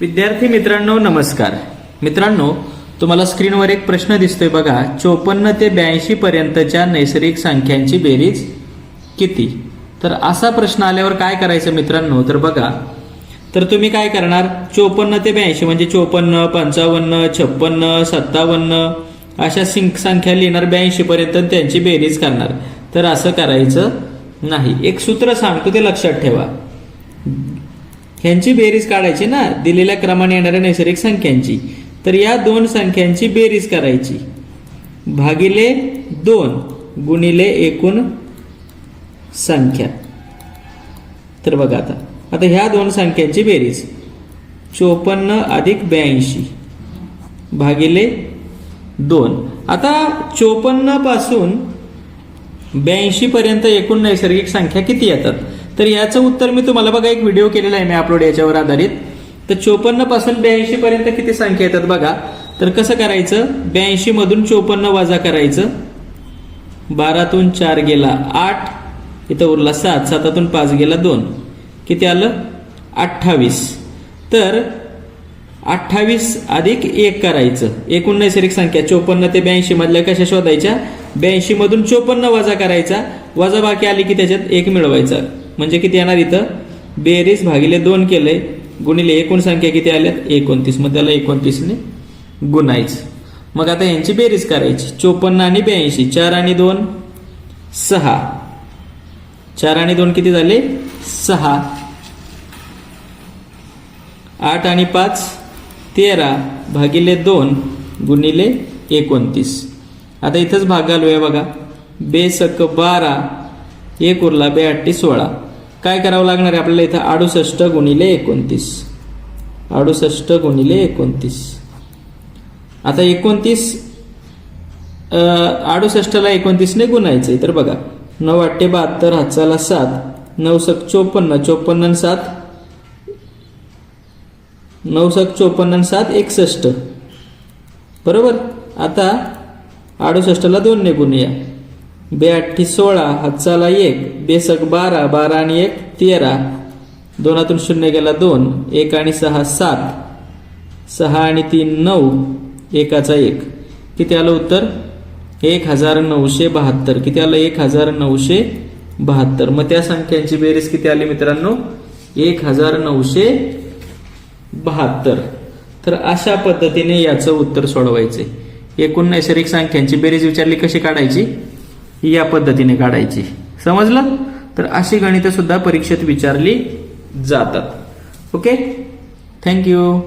विद्यार्थी मित्रांनो नमस्कार. मित्रांनो तुम्हाला स्क्रीनवर एक प्रश्न दिसतोय बघा. चोपन्न ते ब्याऐंशी पर्यंतच्या नैसर्गिक संख्यांची बेरीज किती? तर असा प्रश्न आल्यावर काय करायचं मित्रांनो? तर बघा. तर तुम्ही काय करणार? चोपन्न ते ब्याऐंशी म्हणजे चोपन्न पंचावन्न छप्पन्न सत्तावन्न अशा सिंक संख्या लिहिणार ब्याऐंशी पर्यंत त्यांची बेरीज करणार. तर असं करायचं नाही. एक सूत्र सांगतो ते लक्षात ठेवा. ह्यांची बेरीज काढायची ना? दिलेल्या क्रमाने येणाऱ्या नैसर्गिक संख्यांची. तर या दोन संख्यांची बेरीज करायची. भागिले दोन गुणिले एकूण संख्या. तर बघा आता. आता ह्या दोन संख्यांची बेरीज. चोपन्न अधिक ब्याऐंशी. भागिले दोन. आता चोपन्नपासून ब्याऐंशी पर्यंत एकूण नैसर्गिक संख्या किती येतात? तर याचं उत्तर मी तुम्हाला बघा एक व्हिडिओ केलेला आहे मी अपलोड याच्यावर आधारित. तर चोपन्नपासून ब्याऐंशी पर्यंत किती संख्या येतात बघा. तर कसं करायचं? ब्याऐंशी मधून चोपन्न वजा करायचं. बारातून चार गेला आठ इथं उरला सात सातातून पाच गेला दोन. किती आलं? अठ्ठावीस. तर अठ्ठावीस अधिक एक करायचं. एकूण नैसर्गिक संख्या चोपन्न ते ब्याऐंशी मधल्या कशा शोधायच्या? ब्याऐंशी मधून चोपन्न वजा करायचा. वजा बाकी आली की त्याच्यात एक मिळवायचा. म्हणजे किती येणार इथं? बेरीज भागिले दोन केले गुणिले एकूण संख्या किती आल्यात? एकोणतीस. मग त्याला एकोणतीसने गुणायचं. मग आता यांची बेरीज करायची. चोपन्न आणि ब्याऐंशी. चार आणि दोन सहा. चार आणि दोन किती झाले? सहा. आठ आणि पाच तेरा. भागिले दोन गुणिले एकोणतीस. आता इथंच भाग घालूया बघा. बेसक बारा. एक उरला बे सोळा. काय करावं लागणार आहे आपल्याला इथं? अडुसष्ट गुणिले एकोणतीस. अडुसष्ट गुणिले एकोणतीस. आता एकोणतीस अडुसष्टला एकोणतीसने गुणायचंय. तर बघा नऊ आठे बहात्तर हातचाला सात नऊ सक चोपन्न चोपन्न सात. नऊ सक चोपन्न सात एकसष्ट. बरोबर? आता अडुसष्टला दोन ने गुणूया. बेअठ्ठी सोळा हातचाला एक बेसक बारा बारा आणि एक तेरा. दोनातून शून्य गेला दोन एक आणि सहा सात. सहा आणि तीन नऊ. एकाचा एक. किती आलं उत्तर? एक हजार नऊशे बहात्तर. किती आलं? एक हजार नऊशे बहात्तर. मग त्या संख्यांची बेरीज किती आली मित्रांनो? एक हजार नऊशे बहात्तर. तर अशा पद्धतीने याचं उत्तर सोडवायचे एकूण नैसर्गिक संख्यांची बेरीज विचारली कशी काढायची? या पद्धतीने काढायची. समजलं? तर अशी गणितं सुद्धा परीक्षेत विचारली जातात. ओके? थँक्यू